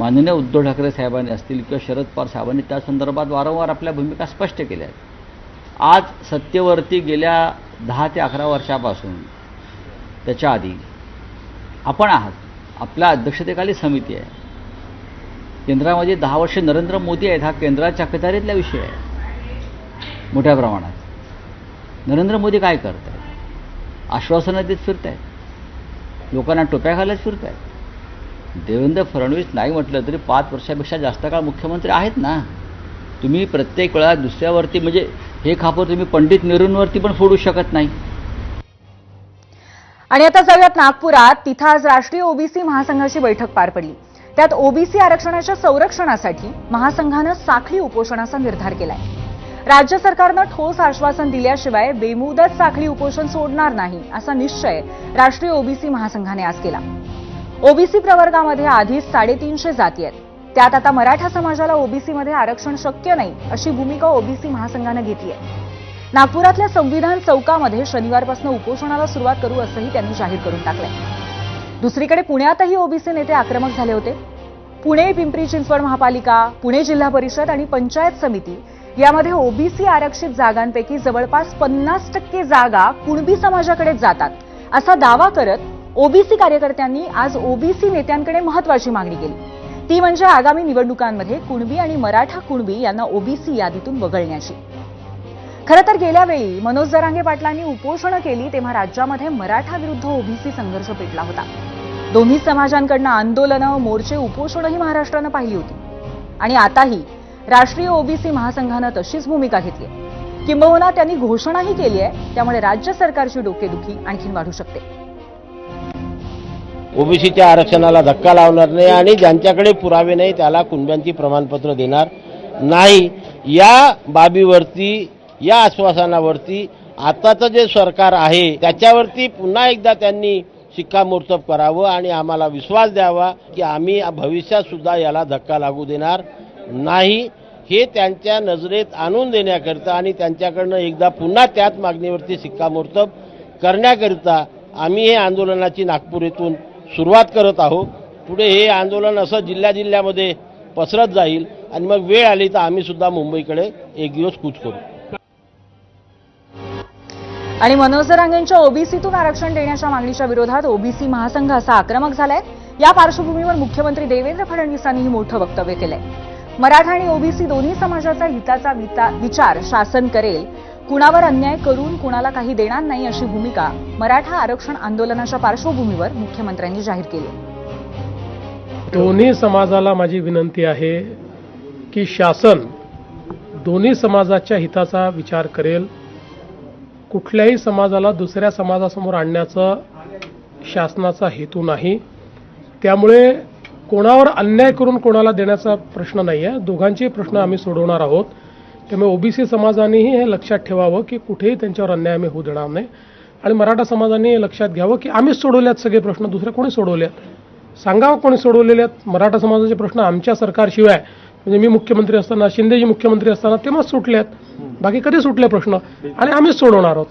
माननीय उद्धव ठाकरे साहेबांनी असतील किंवा शरद पवार साहेबांनी त्या संदर्भात वारंवार आपल्या भूमिका स्पष्ट केल्या आहेत. आज सत्तेवरती गेल्या दहा ते अकरा वर्षापासून त्याच्या आधी आपण आहात. आपल्या अध्यक्षतेखाली समिती आहे. केंद्रामध्ये दहा वर्ष नरेंद्र मोदी आहेत हा केंद्राच्या अखत्यारीतला विषय आहे. मोठ्या प्रमाणात. नरेंद्र मोदी काय करत आहेत आश्वासनं देत फिरत आहेत लोकांना टोप्या घालत फिरत आहेत देवेंद्र फडणवीस नाही म्हटलं तरी पाच वर्षापेक्षा जास्त काळ मुख्यमंत्री आहेत ना. तुम्ही प्रत्येक वेळा दुसऱ्यावरती म्हणजे हे खापर तुम्ही पंडित नेहरूंवरती पण फोडू शकत नाही. आणि आता जाऊयात नागपुरात. तिथं आज राष्ट्रीय ओबीसी महासंघाची बैठक पार पडली. त्यात ओबीसी आरक्षणाच्या संरक्षणासाठी महासंघानं साखळी उपोषणाचा निर्धार केलाय. राज्य सरकारनं ठोस आश्वासन दिल्याशिवाय बेमुदत साखळी उपोषण सोडणार नाही असा निश्चय राष्ट्रीय ओबीसी महासंघाने आज केला. ओबीसी प्रवर्गामध्ये आधीच साडेतीनशे जाती आहेत. त्यात आता मराठा समाजाला ओबीसीमध्ये आरक्षण शक्य नाही अशी भूमिका ओबीसी महासंघानं घेतली आहे. नागपुरातल्या संविधान चौकामध्ये शनिवारपासून उपोषणाला सुरुवात करू असंही त्यांनी जाहीर करून टाकलंय. दुसरीकडे पुण्यातही ओबीसी नेते आक्रमक झाले होते. पुणे पिंपरी चिंचवड महापालिका पुणे जिल्हा परिषद आणि पंचायत समिती यामध्ये ओबीसी आरक्षित जागांपैकी जवळपास पन्नास टक्के जागा कुणबी समाजाकडेच जातात असा दावा करत ओबीसी कार्यकर्त्यांनी आज ओबीसी नेत्यांकडे महत्वाची मागणी केली. ती म्हणजे आगामी निवडणुकांमध्ये कुणबी आणि मराठा कुणबी यांना ओबीसी यादीतून वगळण्याची. खरं तर गेल्या वेळी मनोज जरांगे पाटलांनी उपोषणं केली तेव्हा राज्यामध्ये मराठा विरुद्ध ओबीसी संघर्ष पेटला होता. दोन्ही समाजांकडनं आंदोलनं मोर्चे उपोषणही महाराष्ट्रानं पाहिली होती. आणि आताही राष्ट्रीय ओबीसी महासंघानं तशीच भूमिका घेतली किंबहुना त्यांनी घोषणाही केली आहे त्यामुळे राज्य सरकारची डोकेदुखी आणखीन वाढू शकते. ओबीसीच्या आरक्षणाला धक्का लावणार नाही आणि ज्यांच्याकडे पुरावे नाही त्याला कुणब्यांची प्रमाणपत्र देणार नाही. या बाबीवरती या आश्वासनावरती आताचं जे सरकार आहे त्याच्यावरती पुन्हा एकदा त्यांनी शिक्कामोर्तब करावं आणि आम्हाला विश्वास द्यावा की आम्ही भविष्यात सुद्धा याला धक्का लागू देणार नाही. हे त्यांच्या नजरेत आणून देण्याकरिता आणि त्यांच्याकडनं एकदा पुन्हा त्याच मागणीवरती शिक्कामोर्तब करण्याकरिता आम्ही हे आंदोलनाची नागपूर येथून सुरुवात करत आहोत. पुढे हे आंदोलन असं जिल्ह्या जिल्ह्यामध्ये पसरत जाईल आणि मग वेळ आली तर आम्ही सुद्धा मुंबईकडे एक दिवस कूच करू. आणि मनोज जरांगेंच्या ओबीसीतून आरक्षण देण्याच्या मागणीच्या विरोधात ओबीसी महासंघ असा आक्रमक झालाय या पार्श्वभूमीवर मुख्यमंत्री देवेंद्र फडणवीसांनीही मोठं वक्तव्य केलंय. मराठा आणि ओबीसी दोन्ही समाजाचा हिताचा विचार शासन करेल कुणावर अन्याय करून कुणाला काही देणार नाही अशी भूमिका मराठा आरक्षण आंदोलनाच्या पार्श्वभूमीवर मुख्यमंत्र्यांनी जाहीर केली. दोन्ही समाजाला माझी विनंती आहे की शासन दोन्ही समाजाच्या हिताचा विचार करेल. कुठल्याही समाजाला दुसऱ्या समाजासमोर आणण्याचा शासनाचा हेतू नाही. त्यामुळे कोणावर अन्याय करून कोणाला देण्याचा प्रश्न नाही आहे दोघांचे प्रश्न आम्ही सोडवणार आहोत. त्यामुळे ओबीसी समाजानेही हे लक्षात ठेवावं की कुठेही त्यांच्यावर अन्याय आम्ही होऊ देणार नाही. आणि मराठा समाजाने हे लक्षात घ्यावं की आम्हीच सोडवल्यात सगळे प्रश्न दुसरे कोणी सोडवल्यात? सांगावं कोणी सोडवलेले आहेत मराठा समाजाचे प्रश्न आमच्या सरकारशिवाय म्हणजे मी मुख्यमंत्री असताना शिंदेजी मुख्यमंत्री असताना तेव्हाच सुटले आहेत बाकी कधी सुटले प्रश्न? आणि आम्हीच सोडवणार आहोत.